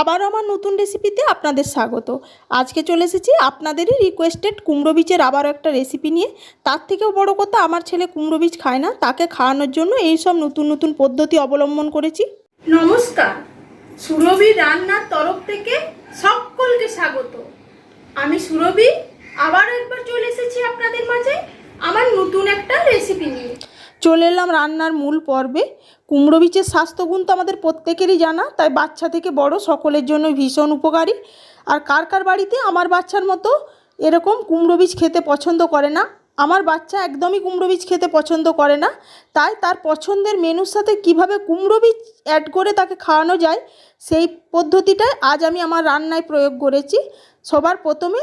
আবার আমার নতুন রেসিপিতে আপনাদের স্বাগত। আজকে চলে এসেছি আপনাদেরই রিকোয়েস্টেড কুমড়ো বীজের আবারও একটা রেসিপি নিয়ে। তার থেকেও বড় কথা, আমার ছেলে কুমড়ো বীজ খায় না, তাকে খাওয়ানোর জন্য এই সব নতুন নতুন পদ্ধতি অবলম্বন করেছি। নমস্কার, সুরভি রান্নার তরফ থেকে সকলকে স্বাগত। আমি সুরভি, আবারও একবার চলে এসেছি আপনাদের মাঝে আমার নতুন একটা রেসিপি নিয়ে। চলে এলাম রান্নার মূল পর্বে। কুমড়ো বীজের স্বাস্থ্যগুণ তো আমাদের প্রত্যেকেরই জানা, তাই বাচ্চা থেকে বড় সকলের জন্য ভীষণ উপকারী। আর কার কার বাড়িতে আমার বাচ্চার মতো এরকম কুমড়ো বীজ খেতে পছন্দ করে না? আমার বাচ্চা একদমই কুমড়ো বীজ খেতে পছন্দ করে না। তাই তার পছন্দের মেনুর সাথে কীভাবে কুমড়ো বীজ অ্যাড করে তাকে খাওয়ানো যায়, সেই পদ্ধতিটাই আজ আমি আমার রান্নায় প্রয়োগ করেছি। সবার প্রথমে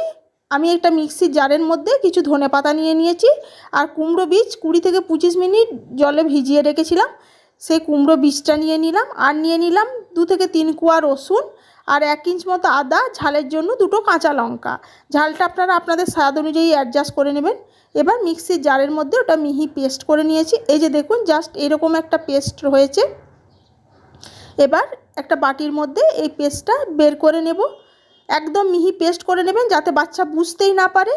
আমি একটা মিক্সির জারের মধ্যে কিছু ধনে পাতা নিয়ে নিয়েছি আর কুমড়ো বীজ কুড়ি থেকে পঁচিশ মিনিট জলে ভিজিয়ে রেখেছিলাম। সেই কুমড়ো বীজটা নিয়ে নিলাম আর নিয়ে নিলাম দু থেকে তিন কুয়া রসুন আর এক ইঞ্চ মতো আদা, ঝালের জন্য দুটো কাঁচা লঙ্কা। ঝালটা আপনারা আপনাদের স্বাদ অনুযায়ী অ্যাডজাস্ট করে নেবেন। এবার মিক্সির জারের মধ্যে ওটা মিহি পেস্ট করে নিয়েছি। এই যে দেখুন জাস্ট এরকম একটা পেস্ট রয়েছে। এবার একটা বাটির মধ্যে এই পেস্টটা বের করে নেব। একদম মিহি পেস্ট করে নেবেন যাতে বাচ্চা বুঝতেই না পারে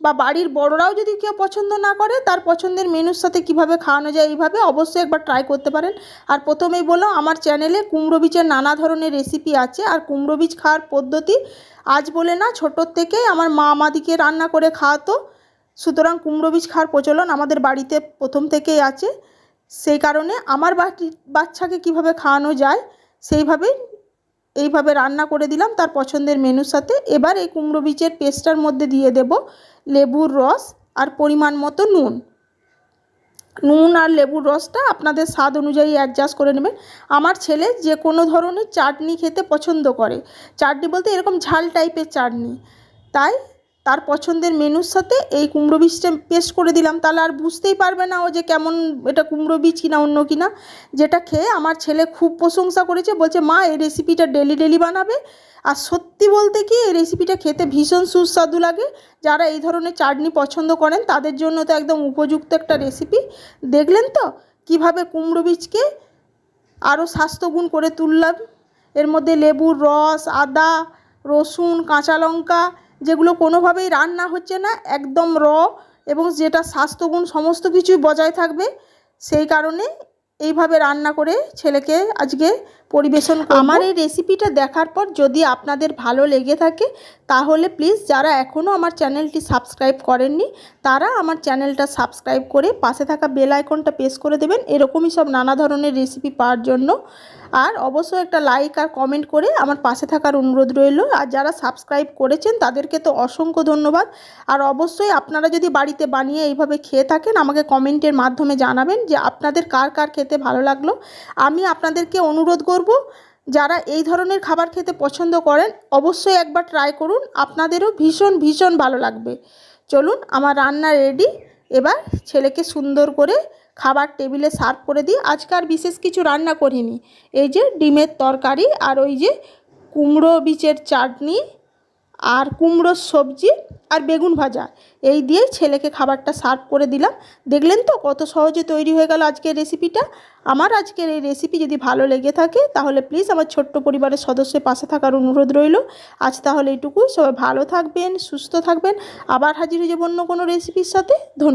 বা বাড়ির বড়রাও যদি কেউ পছন্দ না করে, তার পছন্দের মেনুর সাথে কীভাবে খাওয়ানো যায় এইভাবে অবশ্যই একবার ট্রাই করতে পারেন। আর প্রথমেই বললাম, আমার চ্যানেলে কুমড়ো বীজের নানা ধরনের রেসিপি আছে। আর কুমড়ো বীজ খাওয়ার পদ্ধতি আজ বলে না, ছোটোর থেকে আমার মা আমাদিকে রান্না করে খাওয়াতো। সুতরাং কুমড়ো বীজ খাওয়ার প্রচলন আমাদের বাড়িতে প্রথম থেকেই আছে। সেই কারণে আমার বাচ্চাকে কীভাবে খাওয়ানো যায়, সেইভাবেই এইভাবে রান্না করে দিলাম তার পছন্দের মেনুর সাথে। এবার এই কুমড়ো বীজের পেস্টটার মধ্যে দিয়ে দেব লেবুর রস আর পরিমাণ মতো নুন। নুন আর লেবুর রসটা আপনাদের স্বাদ অনুযায়ী অ্যাডজাস্ট করে নেবেন। আমার ছেলে যে কোনো ধরনের চাটনি খেতে পছন্দ করে। চাটনি বলতে এরকম ঝাল টাইপের চাটনি। তাই তার পছন্দের মেনুর সাথে এই কুমড়ো বীজটা পেস্ট করে দিলাম। তাহলে আর বুঝতেই পারবে না ও যে কেমন এটা কুমড়ো বীজ কিনা, অন্য কিনা। যেটা খেয়ে আমার ছেলে খুব প্রশংসা করেছে, বলছে, মা, এই রেসিপিটা ডেলি ডেলি বানাবে? আর সত্যি বলতে কি, এই রেসিপিটা খেতে ভীষণ সুস্বাদু লাগে। যারা এই ধরনের চাটনি পছন্দ করেন, তাদের জন্য তো একদম উপযুক্ত একটা রেসিপি দেখলেন তো? কীভাবে কুমড়ো বীজকে আরও স্বাস্থ্যগুণ করে তুললাম। এর মধ্যে লেবুর রস, আদা, রসুন, কাঁচা লঙ্কা যেগুলো কোনোভাবেই রান্না হচ্ছে না, একদম র এবং যেটা স্বাস্থ্যগুণ সমস্ত কিছুই বজায় থাকবে, সেই কারণে এইভাবে রান্না করে ছেলেকে আজকে পরিবেশন আমার এই রেসিপিটা দেখার পর যদি আপনাদের ভালো লেগে থাকে, তাহলে প্লিজ যারা এখনও আমার চ্যানেলটি সাবস্ক্রাইব করেননি, তারা আমার চ্যানেলটা সাবস্ক্রাইব করে পাশে থাকা বেল আইকনটা প্রেস করে দেবেন। এরকমই সব নানা ধরনের রেসিপি পাওয়ার জন্য। আর অবশ্যই একটা লাইক আর কমেন্ট করে আমার পাশে থাকার অনুরোধ রইল। আর যারা সাবস্ক্রাইব করেছেন, তাদেরকে তো অসংখ্য ধন্যবাদ। আর অবশ্যই আপনারা যদি বাড়িতে বানিয়ে এইভাবে খেয়ে থাকেন, আমাকে কমেন্টের মাধ্যমে জানাবেন যে আপনাদের কার কার খেতে ভালো লাগল। আমি আপনাদেরকে অনুরোধ করব, যারা এই ধরনের খাবার খেতে পছন্দ করেন, অবশ্যই একবার ট্রাই করুন। আপনাদেরও ভীষণ ভীষণ ভালো লাগবে। চলুন, আমার রান্না রেডি এবার ছেলেকে সুন্দর করে খাবার টেবিলে সার্ভ করে দিই। আজকে আর বিশেষ কিছু রান্না করিনি। এই যে ডিমের তরকারি আর ওই যে কুমড়ো বীজের চাটনি আর কুমড়োর সবজি। আর বেগুন ভাজা। এই দিয়েই ছেলেকে খাবারটা সার্ভ করে দিলাম। দেখলেন তো কত সহজে তৈরি হয়ে গেল আজকের রেসিপিটা? আমার আজকের এই রেসিপি যদি ভালো লেগে থাকে, তাহলে প্লিজ আমার ছোট্ট পরিবারের সদস্যের পাশে থাকার অনুরোধ রইল। আজ তাহলে এটুকুই। সবাই ভালো থাকবেন, সুস্থ থাকবেন। আবার হাজির হয়ে যাব অন্য কোনো রেসিপির সাথে। ধন্যবাদ।